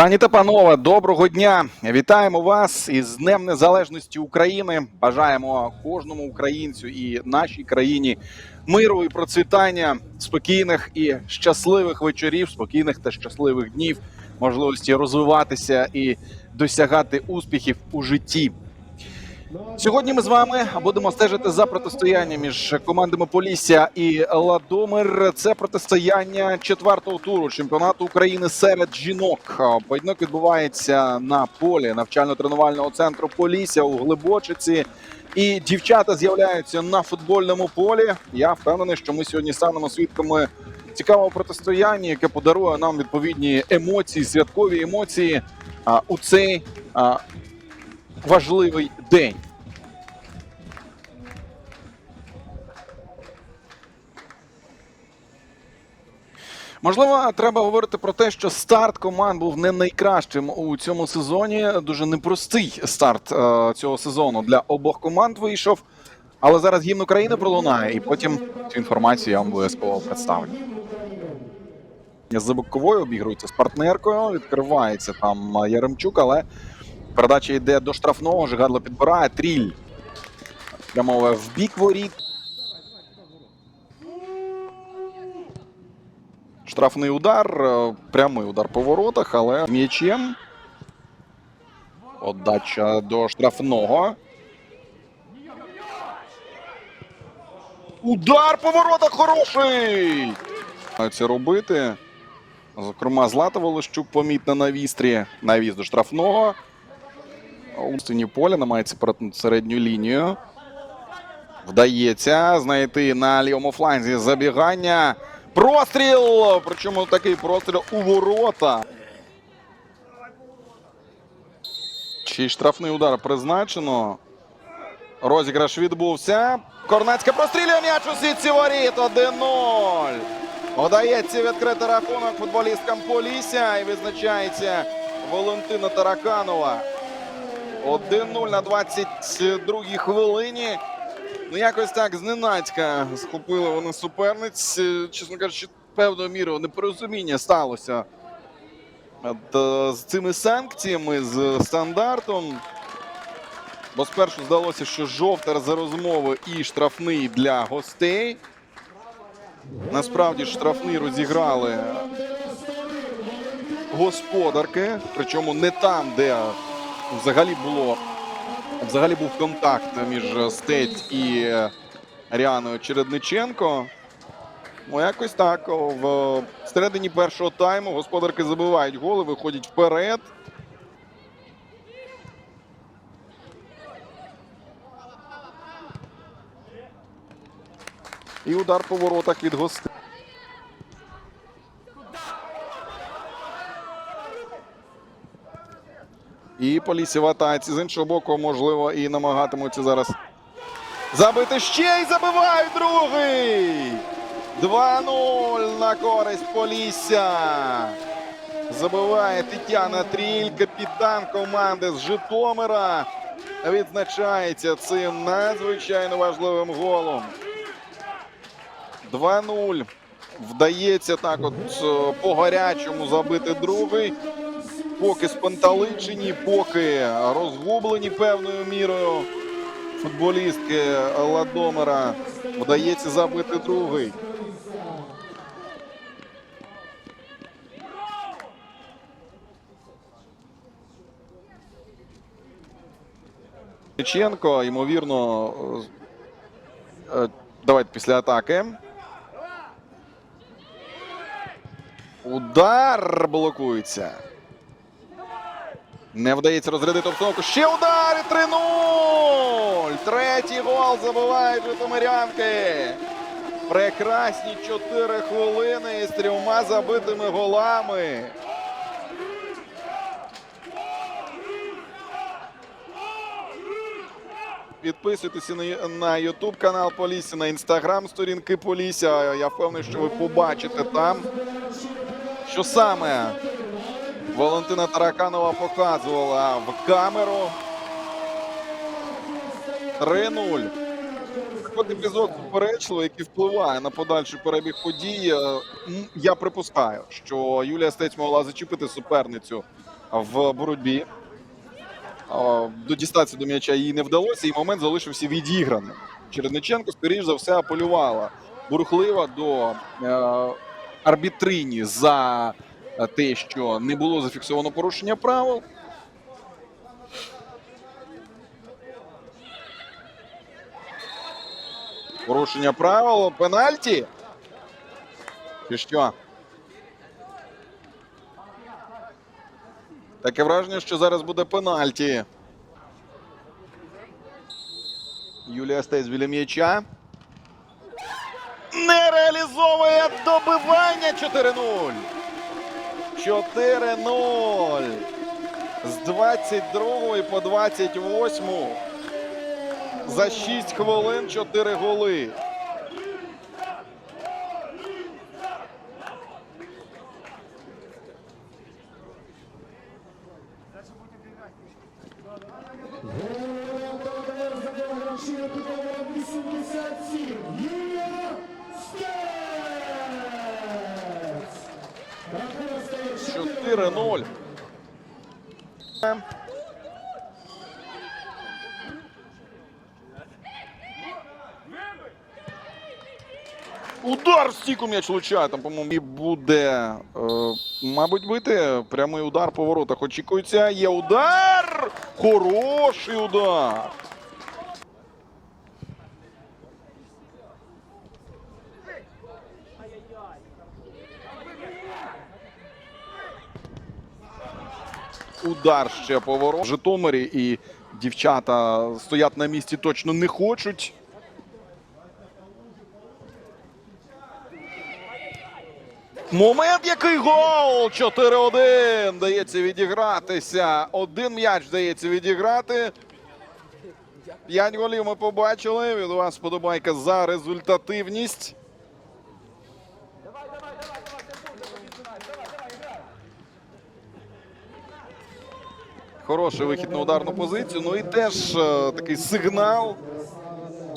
Пані та панове, доброго дня! Вітаємо вас із Днем Незалежності України. Бажаємо кожному українцю і нашій країні миру і процвітання, спокійних і щасливих вечорів, спокійних та щасливих днів, можливості розвиватися і досягати успіхів у житті. Сьогодні ми з вами будемо стежити за протистоянням між командами Полісся і Ладомир. Це протистояння четвертого туру чемпіонату України серед жінок. Поєдинок відбувається на полі навчально-тренувального центру Полісся у Глибочиці. І дівчата з'являються на футбольному полі. Я впевнений, що ми сьогодні станемо свідками цікавого протистояння, яке подарує нам відповідні емоції, святкові емоції у цей важливий день. Можливо, треба говорити про те, що старт команд був не найкращим у цьому сезоні. Дуже непростий старт е, цього сезону для обох команд вийшов. Але зараз гімн України пролунає, і потім цю інформацію я вам обов'язково представлю. З боковою обігрується з партнеркою. Відкривається там Яремчук, але передача йде до штрафного. Жигадло підбирає. Тріль прямове в бік воріт. Штрафний удар, е, прямий удар по воротах, але м'ячем. Отдача до штрафного. Удар по воротах хороший! Це робити. Зокрема, Злата Волощук помітна на вістрі. Навіз до штрафного. У поля намагається перетнути середню лінію. Вдається знайти на лівому фланзі забігання. Простріл! Причому такий простріл у ворота. Чий штрафний удар призначено. Розіграш відбувся. Корнацька прострілює м'яч у сітці воріт. 1-0. Вдається відкрити рахунок футболісткам Полісся і відзначається Валентина Тараканова. 1-0 на 22-й хвилині. Ну, якось так зненацька схопили вони суперниць. Е, Чесно кажучи, певною мірою непорозуміння сталося е, з цими санкціями, з стандартом. Бо спершу здалося, що жовтер за розмови і штрафний для гостей. Насправді штрафний розіграли господарки, причому не там, де взагалі було Взагалі був контакт між Стець і Ріаною Чередниченко. Ну, якось так. В середині першого тайму господарки забивають голи, виходять вперед. І удар по воротах від гостей. І Полісся в атаці. З іншого боку, можливо, і намагатимуться зараз забити ще й забивають другий. 2-0 на користь Полісся. Забиває Тетяна Тріль, капітан команди з Житомира. Відзначається цим надзвичайно важливим голом. 2-0. Вдається так от по гарячому забити другий поки спанталичені, поки розгублені певною мірою. Футболістки Ладомира вдається забити другий. Ченко, ймовірно, е, давайте після атаки. Удар блокується. Не вдається розрядити обстановку. Ще удар і 3-0! Третій гол забивають житомирянки. Прекрасні 4 хвилини із трьома забитими голами. Підписуйтеся на- на YouTube канал Полісся, на інстаграм сторінки Полісся. Я впевнений, що ви побачите там, що саме Валентина Тараканова показувала в камеру. 3-0. от епізод суперечливий, який впливає на подальший перебіг подій. Е, Я припускаю, що Юлія Стець могла зачепити суперницю в боротьбі. А, Додістатися до м'яча їй не вдалося, і момент залишився відіграним. Чередниченко, скоріш за все, апелювала бурхливо до е, арбітрині за е, те, що не було зафіксовано порушення правил. Порушення правил, пенальті. Чи що? Таке враження, що зараз буде пенальті. Юлія Стейс біля м'яча. Не реалізовує добивання 4-0. 4-0. З 22 по 28. За 6 хвилин 4 голи. Гравчина під номером 87 Юлія Стець! Рахунок стає 4-0. Удар в стіку м'яч влучає. Там, по-моєму, і буде, е, мабуть, бити. Прямий удар по воротах очікується. Є удар! Хороший удар! Удар ще поворот. В Житомирі і дівчата стоять на місці точно не хочуть. Момент який гол! 4-1. Дається відігратися. Один м'яч дається відіграти. П'ять голів ми побачили. Від вас подобайка за результативність. Хороший вихід на ударну позицію. Ну і теж е, такий сигнал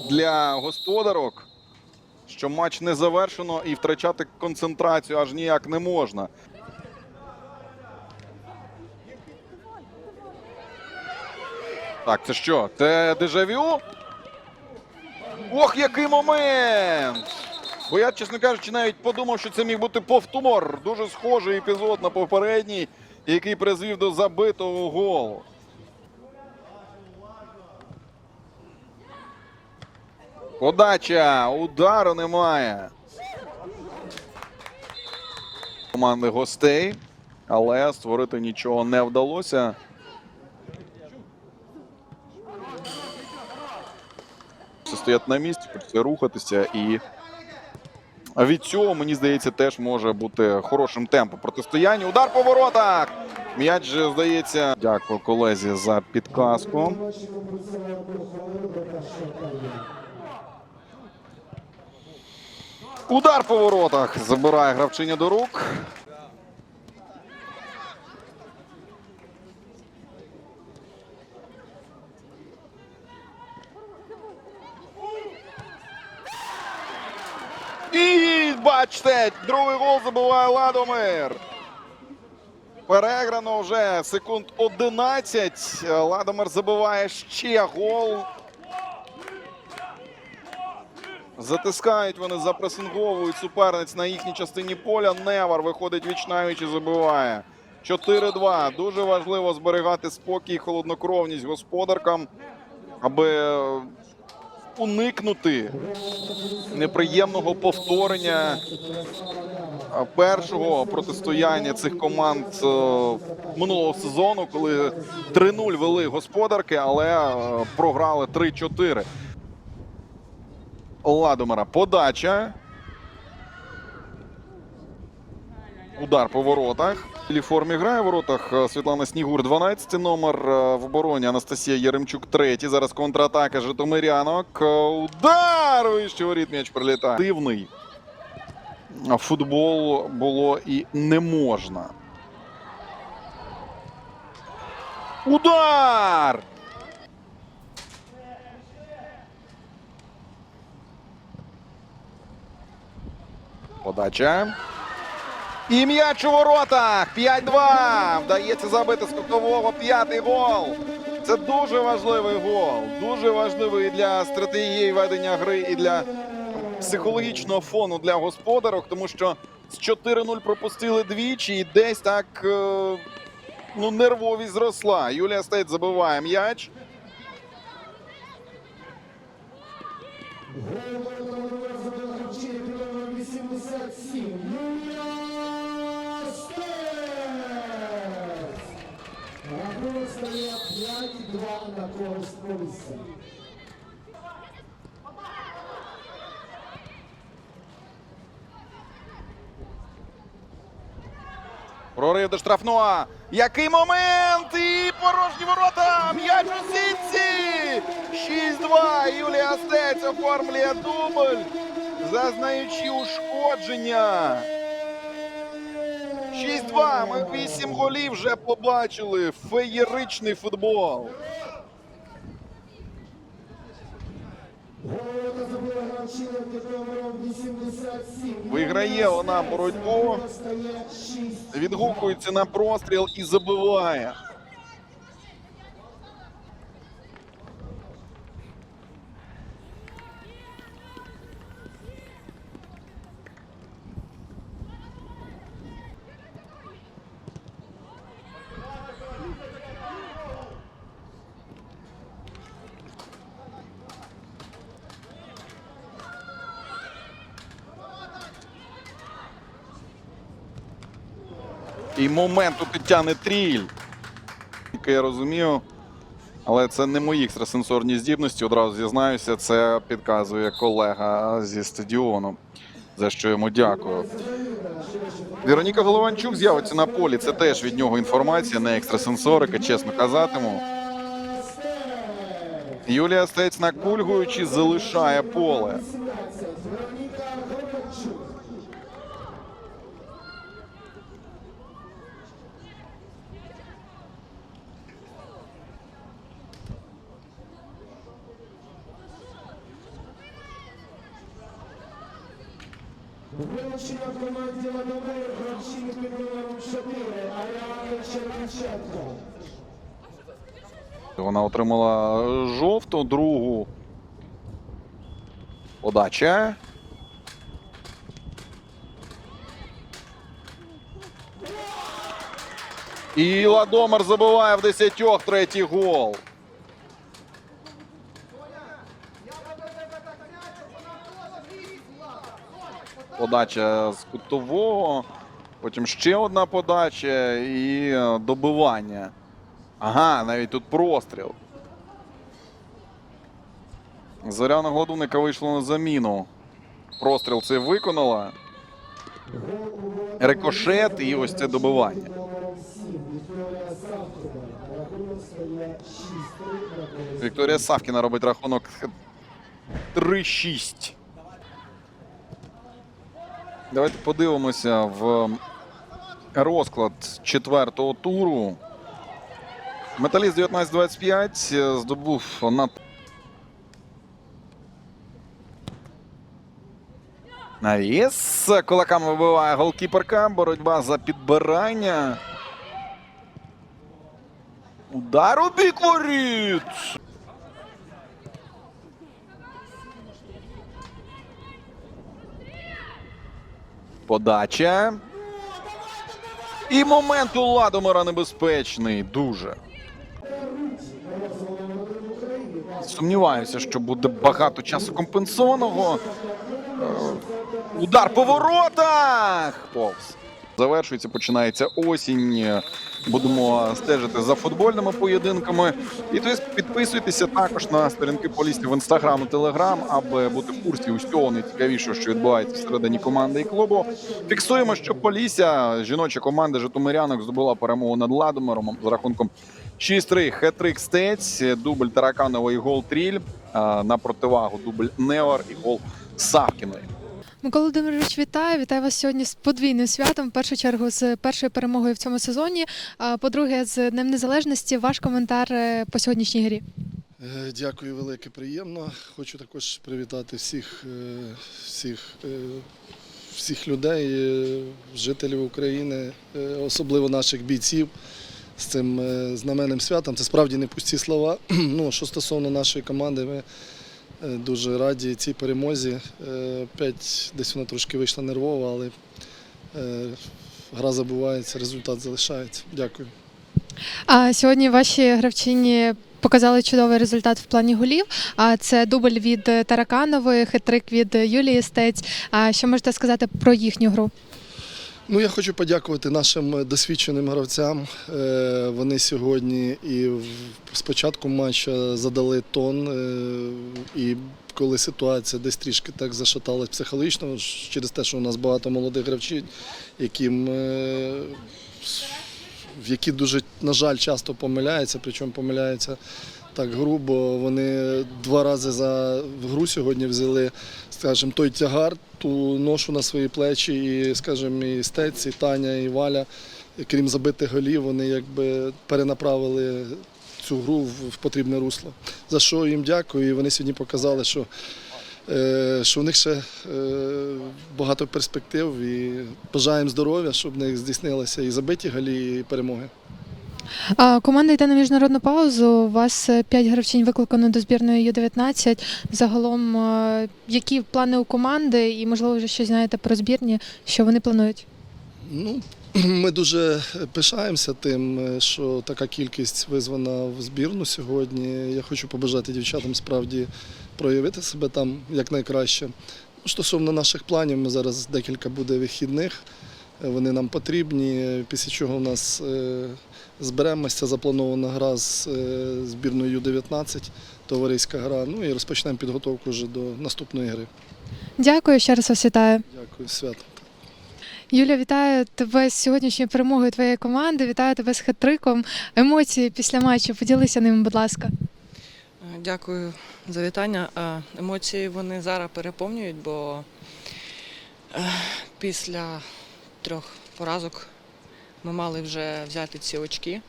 для господарок, що матч не завершено і втрачати концентрацію аж ніяк не можна. Так, це що? Це дежавю? Ох, який момент! Бо я, чесно кажучи, навіть подумав, що це міг бути повтор. Дуже схожий епізод на попередній, який призвів до забитого голу. Подача, удару немає. Команди гостей, але створити нічого не вдалося. Стоять на місці, хочеться рухатися і. Від цього, мені здається, теж може бути хорошим темпом протистояння. Удар по воротах! М'яч, здається. Дякую колезі за підказку. Удар по воротах. Забирає гравчиня до рук. Бачите, другий гол забиває Ладомир. Переграно вже секунд 11. Ладомир забиває ще гол. Затискають вони, запресинговують суперниць на їхній частині поля. Невар виходить вічнавіч і забиває. 4-2. Дуже важливо зберігати спокій і холоднокровність господаркам, аби уникнути неприємного повторення першого протистояння цих команд е, минулого сезону, коли 3-0 вели господарки, але е, програли 3-4. Ладомира. Подача. удар по воротах. В формі грає в воротах е, Світлана Снігур, 12 номер е, в обороні. Анастасія Яремчук, третій. Зараз контратака Житомирянок. Е, удар! Вище воріт м'яч прилітає. Дивний. Футбол було і не можна. Удар! Подача. І м'яч у воротах. 5-2. Вдається забити з кутового п'ятий гол. Це дуже важливий гол. Дуже важливий для стратегії ведення гри і для психологічного фону для господарок, тому що з 4-0 пропустили двічі і десь так е, ну, нервовість зросла. Юлія Стейт забиває м'яч. Користь Прорив до штрафного. Який момент! І порожні ворота! М'яч у сітці! 6-2. Юлія Стець оформлює дубль, зазнаючи ушкодження. 6-2. Ми 8 голів вже побачили. Феєричний футбол. Виграє вона боротьбу. Стає 6 Відгукується на простріл і забиває. І момент у Тетяни Тріль. Я розумію. Але це не мої екстрасенсорні здібності, одразу зізнаюся. Це підказує колега зі стадіону, за що йому дякую. Вероніка Голованчук з'явиться на полі. Це теж від нього інформація, не екстрасенсорика, чесно казатиму. Юлія Стець накульгуючи залишає поле. Вилучення команді Ладовир, гравчині під номером 4, Аріана Черниченко. Вона отримала жовту, другу. Подача. І Ладомир забиває в десятьох третій гол. Подача з кутового. Потім ще одна подача і е, добивання. Ага, навіть тут простріл. Зоряна Гладуника вийшла на заміну. Простріл це виконала. Рикошет і ось це добивання. Номером 7, Вікторія Савкова. Рахунок стає 6-3 на користь Вікторія Савкіна робить рахунок 3-6. Давайте подивимося в розклад четвертого туру. Металіст 19-25 здобув на Навіс. Кулаками вибиває голкіперка. Боротьба за підбирання. Удар у бік воріт. Подача. І момент у Ладомира небезпечний. Дуже. Сумніваюся, що буде багато часу компенсованого. Е, Удар по воротах! Повз. Завершується, починається осінь. Будемо стежити за футбольними поєдинками. І тобто підписуйтеся також на сторінки Полісті в інстаграм і телеграм, аби бути в курсі усього найцікавішого, що відбувається всередині команди і клубу. Фіксуємо, що Полісся, жіноча команда Житомирянок, здобула перемогу над Ладомиром з рахунком 6-3. Хет-трик Стець, дубль Тараканова і гол Тріль. На противагу дубль Неор і гол Савкіної. Микола Володимирович, вітаю! Вітаю вас сьогодні з подвійним святом. В першу чергу з першою перемогою в цьому сезоні. А по-друге, з Днем Незалежності. Ваш коментар е, по сьогоднішній грі. Е, Дякую, велике, приємно. Хочу також привітати всіх, е, всіх всіх людей, жителів України, особливо наших бійців з цим знаменним святом. Це справді не пусті слова. Ну, що стосовно нашої команди, ми дуже раді цій перемозі. Е, Опять десь вона трошки вийшла нервова, але е, гра забувається, результат залишається. Дякую. А сьогодні ваші гравчині показали чудовий результат в плані голів. А це дубль від е, Тараканової, хитрик від е, Юлії Стець. А що можете сказати про їхню гру? Ну, я хочу подякувати нашим е, досвідченим гравцям. Е, Вони сьогодні і спочатку матчу задали тон. е, І коли ситуація десь трішки так зашаталась психологічно, через те, що у нас багато молодих гравців, яким які дуже, на жаль, часто помиляються, причому помиляються так грубо. Вони два рази за гру сьогодні взяли, скажімо, той тягар, ту ношу на свої плечі, і, скажімо, і Стець, і Таня, і Валя, крім забитих голів, вони якби перенаправили цю гру в потрібне русло. За що їм дякую. І вони сьогодні показали, що, е, що в них ще е, багато перспектив і бажаємо здоров'я, щоб в них здійснилися і забиті голі, і перемоги. Команда йде на міжнародну паузу. У вас е, п'ять гравчинь викликано до збірної Ю-19. Загалом, е, які плани у команди, і можливо вже щось знаєте про збірні, що вони планують? Ну, ми дуже пишаємося тим, е, що така кількість визвана в збірну сьогодні. Я хочу побажати дівчатам справді проявити себе там якнайкраще. Ну, Стосовно наших планів, ми зараз декілька буде вихідних. Вони нам потрібні. Після чого у нас зберемося, запланована гра з е, збірною Ю-19, товариська гра. Ну і розпочнемо підготовку вже до наступної гри. Дякую, ще раз вас вітаю. Дякую, свято. Юля, вітаю тебе з сьогоднішньою перемогою твоєї команди. Вітаю тебе з хитриком. Емоції після матчу. Поділися ними, будь ласка. Е, Дякую за вітання. Е, Емоції вони зараз переповнюють, бо після трьох поразок ми мали вже взяти ці очки.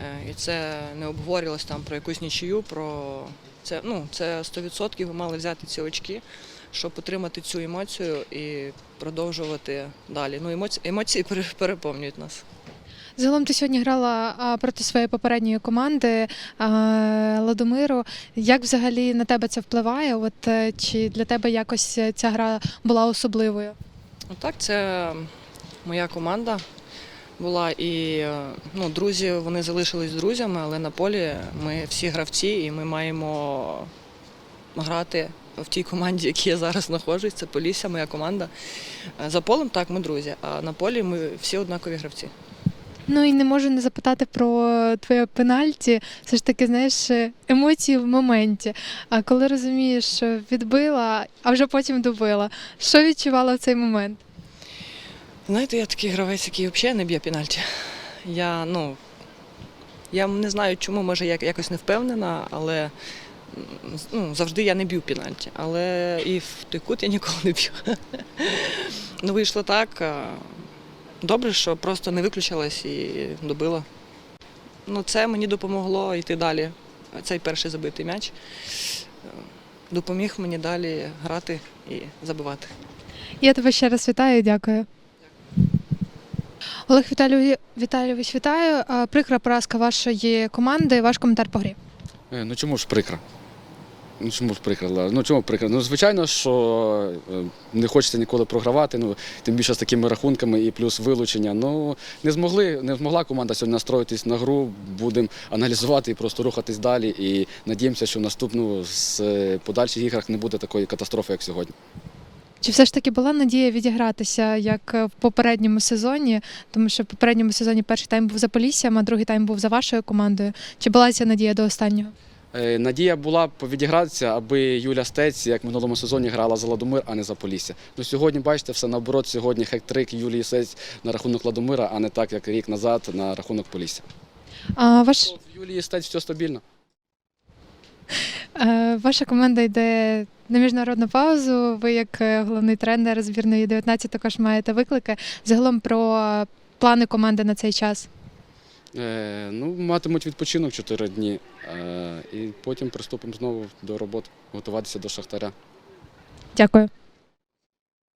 Е, І це не обговорювалось там про якусь нічию, про це, ну, це 100% ми мали взяти ці очки, щоб отримати цю емоцію і продовжувати далі. Ну, емоції, емоції пере- переповнюють нас. Загалом ти сьогодні грала проти своєї попередньої команди Ладомиру. Як взагалі на тебе це впливає? От е, чи для тебе якось е, ця гра була особливою? Ну, Так, це моя команда була і е, ну, друзі, вони залишились друзями, але на полі ми всі гравці і ми маємо грати в тій команді, в якій я зараз знаходжусь. Це Полісся, моя команда. Е, За полем так, ми друзі, а на полі ми всі однакові гравці. Ну і не можу не запитати про твоє пенальті. Все ж таки, знаєш, е, емоції в моменті. А коли розумієш, що відбила, а вже потім добила, що відчувала в цей момент? Знаєте, я такий гравець, який взагалі не б'є пенальті. Я, ну, я не знаю, чому, може, я якось не впевнена, але ну, завжди я не б'ю пенальті. Але і в той кут я ніколи не б'ю. Ну, вийшло так. Добре, що просто не виключилась і добила. Ну, це мені допомогло йти далі. Цей перший забитий м'яч е, допоміг мені далі грати і забивати. Я тебе ще раз вітаю дякую. Олег Віталійович, вітаю. Прикра поразка вашої команди. Ваш коментар по грі. Е, Ну чому ж прикро? Ну чому ж прикро? Ну чому прикро? Ну звичайно, що е, не хочеться ніколи програвати. Ну тим більше з такими рахунками і плюс вилучення. Ну не змогли, не змогла команда сьогодні настроїтись на гру. Будемо аналізувати і просто рухатись далі. І надіємося, що в наступну з е, подальших іграх не буде такої катастрофи, як сьогодні. Чи все ж таки була надія відігратися як е, в попередньому сезоні? Тому що в попередньому сезоні перший тайм був за Поліссям, а другий тайм був за вашою командою. Чи була ця надія до останнього? Е, Надія була б відігратися, аби Юля Стець, як в минулому сезоні, грала за Ладомир, а не за Полісся. Ну сьогодні, бачите, все наоборот, сьогодні хек-трик Юлії Стець на рахунок Ладомира, а не так, як рік назад на рахунок Полісся. А ваш, Юлії Стець все стабільно. е, ваша команда йде на міжнародну паузу. Ви, як е, головний тренер збірної 19, також маєте виклики. Загалом про плани команди на цей час. Е, ну, матимуть відпочинок 4 дні, е, і потім приступимо знову до роботи, готуватися до Шахтаря. Дякую.